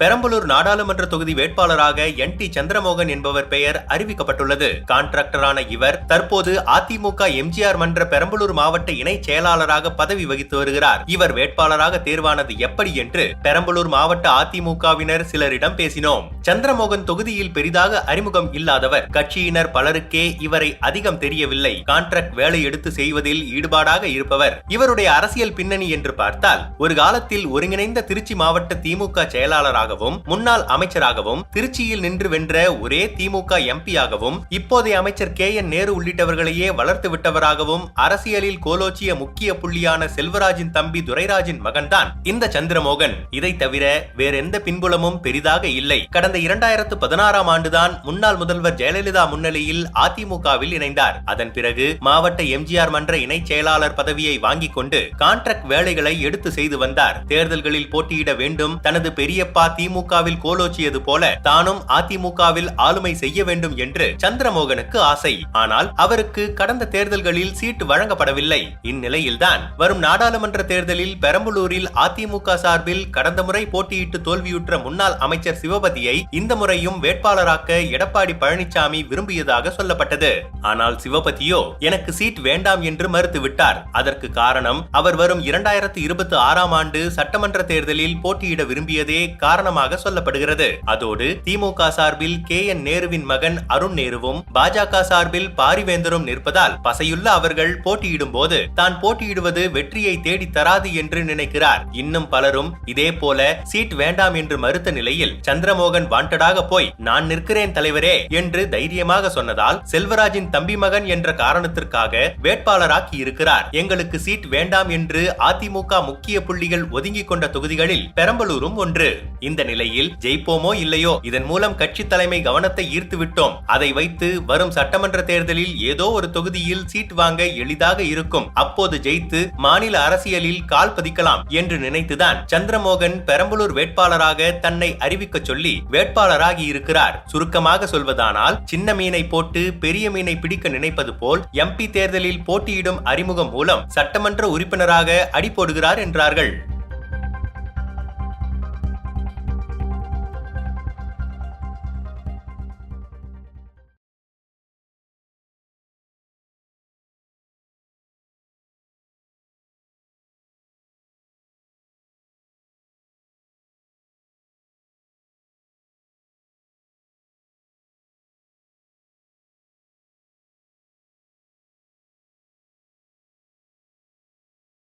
பெரம்பலூர் நாடாளுமன்ற தொகுதி வேட்பாளராக என் டி சந்திரமோகன் என்பவர் பெயர் அறிவிக்கப்பட்டுள்ளது. கான்ட்ராக்டரான இவர் தற்போது அதிமுக எம்ஜிஆர் மன்ற பெரம்பலூர் மாவட்ட இணை செயலாளராக பதவி வகித்து வருகிறார். இவர் வேட்பாளராக தேர்வானது எப்படி என்று பெரம்பலூர் மாவட்ட அதிமுகவினர் சிலரிடம் பேசினோம். சந்திரமோகன் தொகுதியில் பெரிதாக அறிமுகம் இல்லாதவர் கட்சியினர் பலருக்கே இவரை அதிகம் தெரியவில்லை. கான்ட்ராக்ட் வேலை எடுத்து செய்வதில் ஈடுபாடாக இருப்பவர். இவருடைய அரசியல் பின்னணி என்று பார்த்தால் ஒரு காலத்தில் ஒருங்கிணைந்த திருச்சி மாவட்ட திமுக செயலாளராக அமைச்சராகவும் முன்னாள் அமைச்சராகவும் திருச்சியில் நின்று வென்ற ஒரே திமுக எம்பியாகவும் இப்போதைய அமைச்சர் கே என் நேரு உள்ளிட்டவர்களையே வளர்த்து விட்டவராகவும் அரசியலில் கோலோச்சிய முக்கிய புள்ளியான செல்வராஜின் தம்பி துரைராஜின் மகன்தான் இந்த சந்திரமோகன். இதை தவிர வேறெந்த பின்புலமும் பெரிதாக இல்லை. கடந்த இரண்டாயிரத்து பதினாறாம் ஆண்டுதான் முன்னாள் முதல்வர் ஜெயலலிதா முன்னிலையில் அதிமுகவில் இணைந்தார். அதன் பிறகு மாவட்ட எம்ஜிஆர் மன்ற இணைச் செயலாளர் பதவியை வாங்கிக் கொண்டு கான்ட்ராக்ட் வேலைகளை எடுத்து செய்து வந்தார். தேர்தல்களில் போட்டியிட வேண்டும் தனது பெரியப்பா திமுகவில் கோலோச்சியது போல தானும் அதிமுகவில் ஆளுமை செய்ய வேண்டும் என்று சந்திரமோகனுக்கு ஆசை. ஆனால் அவருக்கு கடந்த தேர்தல்களில் சீட்டு வழங்கப்படவில்லை. இந்நிலையில்தான் வரும் நாடாளுமன்ற தேர்தலில் பெரம்பலூரில் அதிமுக சார்பில் கடந்த முறை போட்டியிட்டு தோல்வியுற்ற முன்னாள் அமைச்சர் சிவபதியை இந்த முறையும் வேட்பாளராக்க எடப்பாடி பழனிசாமி விரும்பியதாக சொல்லப்பட்டது. ஆனால் சிவபதியோ எனக்கு சீட் வேண்டாம் என்று மறுத்துவிட்டார். அதற்கு காரணம் அவர் வரும் இரண்டாயிரத்தி இருபத்தி ஆறாம் ஆண்டு சட்டமன்ற தேர்தலில் போட்டியிட விரும்பியதே காரணம் காரணமாக சொல்லப்படுகிறது. அதோடு திமுக சார்பில் கே. என். நேருவின் மகன் அருண் நேருவும் பாஜக சார்பில் பாரிவேந்தரும் நிற்பதால் பசையுள்ள அவர்கள் போட்டியிடும் போது தான் போட்டியிடுவது வெற்றியை தேடி தராது என்று நினைக்கிறார். இன்னும் பலரும் இதே போல சீட் வேண்டாம் என்று மறுத்த நிலையில் சந்திரமோகன் வாண்டடாக போய் நான் நிற்கிறேன் தலைவரே என்று தைரியமாக சொன்னதால் செல்வராஜின் தம்பி மகன் என்ற காரணத்திற்காக வேட்பாளராக்கி இருக்கிறார். எங்களுக்கு சீட் வேண்டாம் என்று அதிமுக முக்கிய புள்ளிகள் ஒதுங்கிக் கொண்ட தொகுதிகளில் பெரம்பலூரும் ஒன்று. இந்த இந்த நிலையில் ஜெயிப்போமோ இல்லையோ இதன் மூலம் கட்சி தலைமை கவனத்தை ஈர்த்து விட்டோம் அதை வைத்து வரும் சட்டமன்ற தேர்தலில் ஏதோ ஒரு தொகுதியில் சீட் வாங்க எளிதாக இருக்கும். அப்போது ஜெயித்து மாநில அரசியலில் கால் பதிக்கலாம் என்று நினைத்துதான் சந்திரமோகன் பெரம்பலூர் வேட்பாளராக தன்னை அறிவிக்க சொல்லி வேட்பாளராகி இருக்கிறார். சுருக்கமாக சொல்வதானால் சின்ன மீனை போட்டு பெரிய மீனை பிடிக்க நினைப்பது போல் எம்பி தேர்தலில் போட்டியிடும் அறிமுகம் மூலம் சட்டமன்ற உறுப்பினராக அடி போடுகிறார் என்றார்கள்.